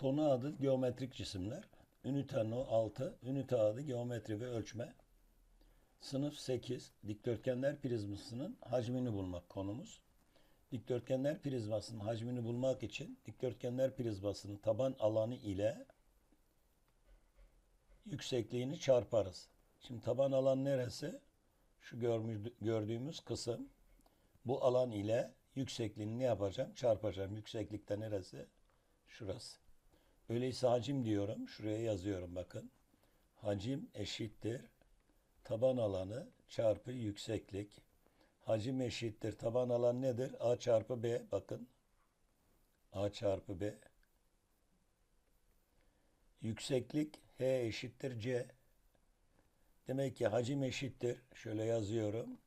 Konu adı geometrik cisimler. Ünite no 6. Ünite adı geometri ve ölçme. Sınıf 8. Dikdörtgenler prizmasının hacmini bulmak konumuz. Dikdörtgenler prizmasının hacmini bulmak için dikdörtgenler prizmasının taban alanı ile yüksekliğini çarparız. Şimdi taban alan neresi? Şu gördüğümüz kısım. Bu alan ile yüksekliğini ne yapacağım? Çarpacağım. Yükseklikte neresi? Şurası. Öyleyse hacim diyorum. Şuraya yazıyorum bakın. Hacim eşittir. Taban alanı çarpı yükseklik. Hacim eşittir. Taban alan nedir? A çarpı B. Bakın. A çarpı B. Yükseklik H eşittir C. Demek ki hacim eşittir. Şöyle yazıyorum.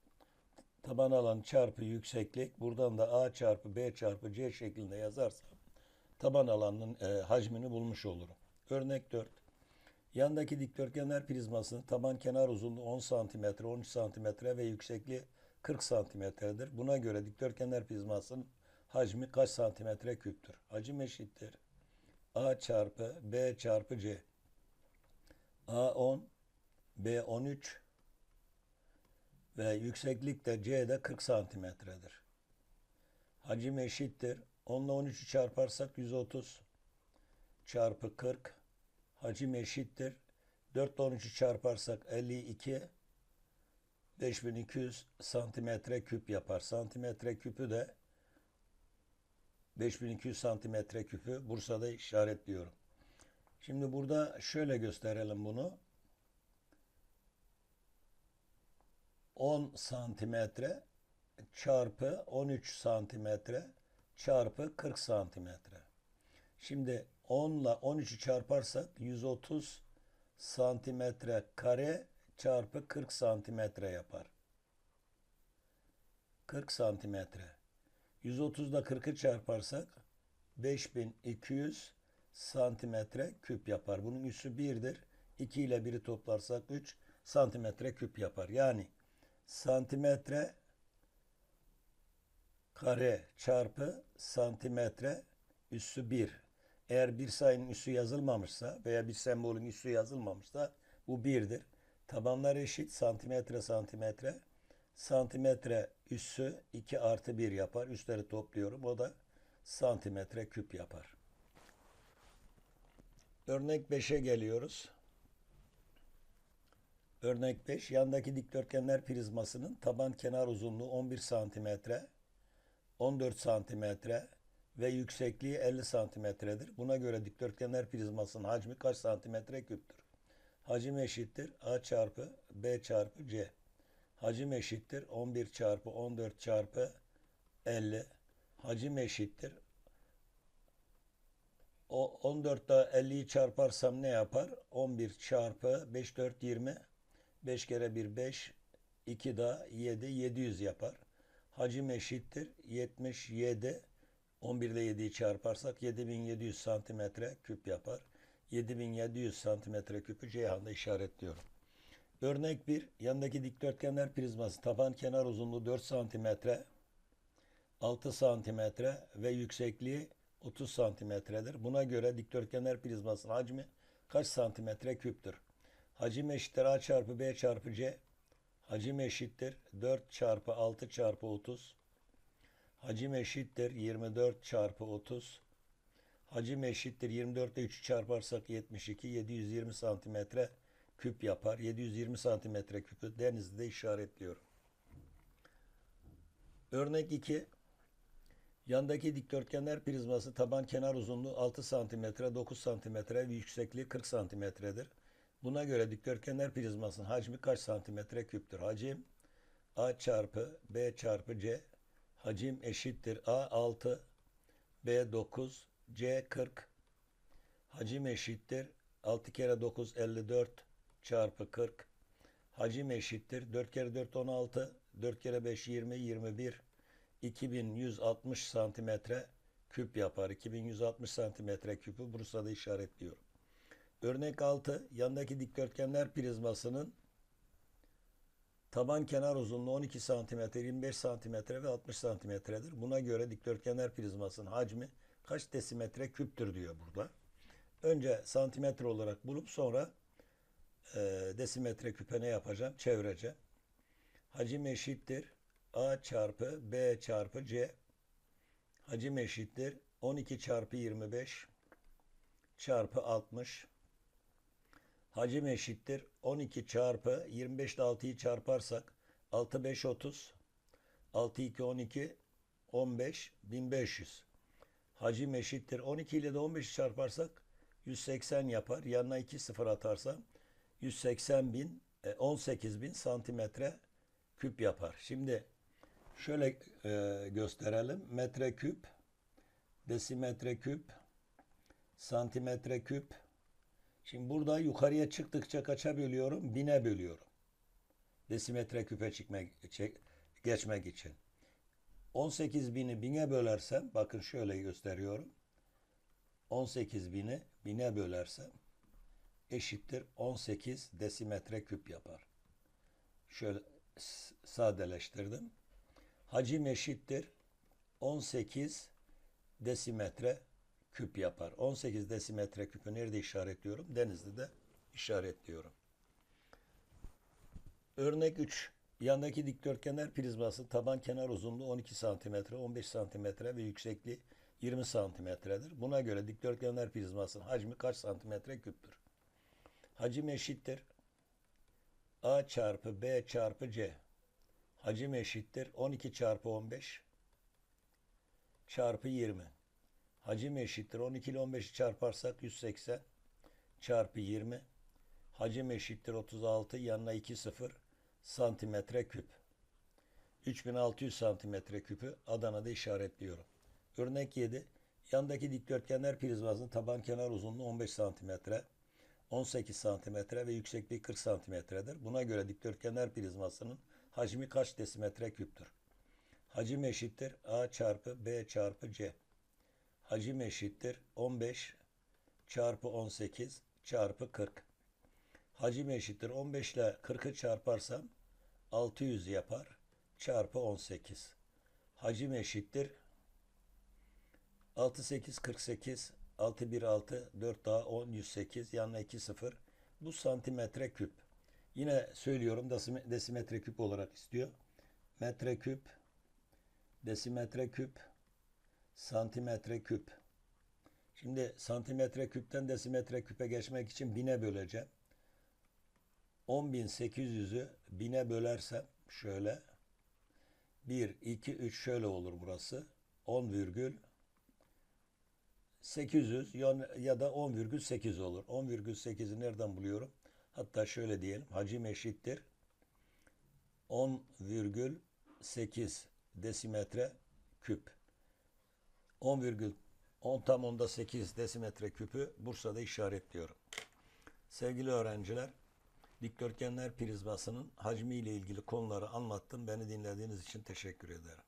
Taban alan çarpı yükseklik. Buradan da A çarpı B çarpı C şeklinde yazarsam taban alanının e, hacmini bulmuş olurum. Örnek 4. Yandaki dikdörtgenler prizmasının taban kenar uzunluğu 10 cm, 13 cm ve yüksekliği 40 cm'dir. Buna göre dikdörtgenler prizmasının hacmi kaç santimetre küptür? Hacim eşittir. A çarpı B çarpı C. A 10, B 13 ve yükseklik de C de 40 santimetredir. Hacim eşittir. 10 ile 13'ü çarparsak 130 çarpı 40 hacim eşittir. 4 ile 13'ü çarparsak 52 5200 santimetre küp yapar. Santimetre küpü de 5200 santimetre küpü Bursa'da işaretliyorum. Şimdi burada şöyle gösterelim bunu. 10 santimetre çarpı 13 santimetre çarpı 40 santimetre. Şimdi 10 ile 13'ü çarparsak 130 santimetre kare çarpı 40 santimetre yapar. 40 santimetre. 130 ile 40'ı çarparsak 5200 santimetre küp yapar. Bunun üssü 1'dir. 2 ile 1'i toplarsak 3 santimetre küp yapar. Yani santimetre kare çarpı santimetre üssü 1. Eğer bir sayının üssü yazılmamışsa veya bir sembolün üssü yazılmamışsa bu 1'dir. Tabanlar eşit santimetre santimetre. Santimetre üssü 2 artı 1 yapar. Üstleri topluyorum. O da santimetre küp yapar. Örnek 5'e geliyoruz. Örnek 5. Yandaki dikdörtgenler prizmasının taban kenar uzunluğu 11 santimetre, 14 santimetre ve yüksekliği 50 santimetredir. Buna göre dikdörtgenler prizmasının hacmi kaç santimetre küptür? Hacim eşittir A çarpı B çarpı C. Hacim eşittir 11 çarpı 14 çarpı 50. Hacim eşittir. O 14 ile 50'yi çarparsam ne yapar? 11 çarpı 5 4 20. 5 kere 1 5. 2 daha 7 700 yapar. Hacim eşittir 77. 11 ile 7'yi çarparsak 7700 santimetre küp yapar. 7700 santimetre küpü Ceyhan'da işaretliyorum. Örnek 1. Yandaki dikdörtgenler prizması taban kenar uzunluğu 4 santimetre, 6 santimetre ve yüksekliği 30 santimetredir. Buna göre dikdörtgenler prizmasının hacmi kaç santimetre küptür? Hacim eşittir A çarpı B çarpı C. Hacim eşittir 4 çarpı 6 çarpı 30. Hacim eşittir 24 çarpı 30. Hacim eşittir 24 ile 3'ü çarparsak 72 720 santimetre küp yapar. 720 santimetre küpü denizde işaretliyorum. Örnek 2. Yandaki dikdörtgenler prizması taban kenar uzunluğu 6 santimetre, 9 santimetre ve yüksekliği 40 santimetredir. Buna göre dikdörtgenler prizmasının hacmi kaç santimetre küptür? Hacim A çarpı B çarpı C. Hacim eşittir A 6, B 9, C 40. Hacim eşittir 6 kere 9 54 çarpı 40. Hacim eşittir 4 kere 4 16, 4 kere 5 20 21. 2160 santimetre küp yapar. 2160 santimetre küpü Bursa'da işaretliyorum. Örnek 6. Yandaki dikdörtgenler prizmasının taban kenar uzunluğu 12 santimetre, 25 santimetre ve 60 santimetredir. Buna göre dikdörtgenler prizmasının hacmi kaç desimetre küptür diyor burada. Önce santimetre olarak bulup sonra e, desimetre küpe ne yapacağım? Çevireceğim. Hacim eşittir A çarpı B çarpı C. Hacim eşittir 12 çarpı 25 çarpı 60. Hacim eşittir 12 çarpı 25 ile 6'yı çarparsak 6 5 30 6 2 12 15 1500. Hacim eşittir 12 ile de 15'i çarparsak 180 yapar. Yanına 2 sıfır atarsam 180 bin, e, 18 bin santimetre küp yapar. Şimdi şöyle e, gösterelim. Metre küp, desimetre küp, santimetre küp. Şimdi burada yukarıya çıktıkça kaça bölüyorum? Bine bölüyorum. Desimetre küpe çıkmak, çek- geçmek için. 18 bini bine bölersem, bakın şöyle gösteriyorum. 18 bini bine bölersem eşittir 18 desimetre küp yapar. Şöyle sadeleştirdim. Hacim eşittir 18 desimetre küp yapar. 18 desimetre küpü nerede işaretliyorum? Denizli'de işaretliyorum. Örnek 3. Yandaki dikdörtgenler prizması taban kenar uzunluğu 12 santimetre, 15 santimetre ve yüksekliği 20 santimetredir. Buna göre dikdörtgenler prizmasının hacmi kaç santimetre küptür? Hacim eşittir A çarpı B çarpı C. Hacim eşittir 12 çarpı 15 çarpı 20. Hacim eşittir 12 ile 15'i çarparsak 180 çarpı 20. Hacim eşittir 36 yanına 2 sıfır santimetre küp. 3600 santimetre küpü Adana'da işaretliyorum. Örnek 7. Yandaki dikdörtgenler prizmasının taban kenar uzunluğu 15 santimetre, 18 santimetre ve yüksekliği 40 santimetredir. Buna göre dikdörtgenler prizmasının hacmi kaç desimetre küptür? Hacim eşittir A çarpı B çarpı C. Hacim eşittir 15 çarpı 18 çarpı 40. Hacim eşittir 15 ile 40'ı çarparsam 600 yapar çarpı 18. Hacim eşittir 6 8 48 6 1 6 4 daha 10 108 yanına 2 0 bu santimetre küp. Yine söylüyorum desime- desimetre küp olarak istiyor. Metre küp desimetre küp santimetre küp. Şimdi santimetre küpten desimetre küpe geçmek için bine böleceğim. 10.800'ü bine bölersem şöyle 1, 2, 3 şöyle olur burası. 10 virgül 800 ya da 10,8 olur. 10,8'i nereden buluyorum? Hatta şöyle diyelim. Hacim eşittir 10,8 desimetre küp. 10 virgül 10 tam onda 8 desimetre küpü Bursa'da işaretliyorum. Sevgili öğrenciler, dikdörtgenler prizmasının hacmi ile ilgili konuları anlattım. Beni dinlediğiniz için teşekkür ederim.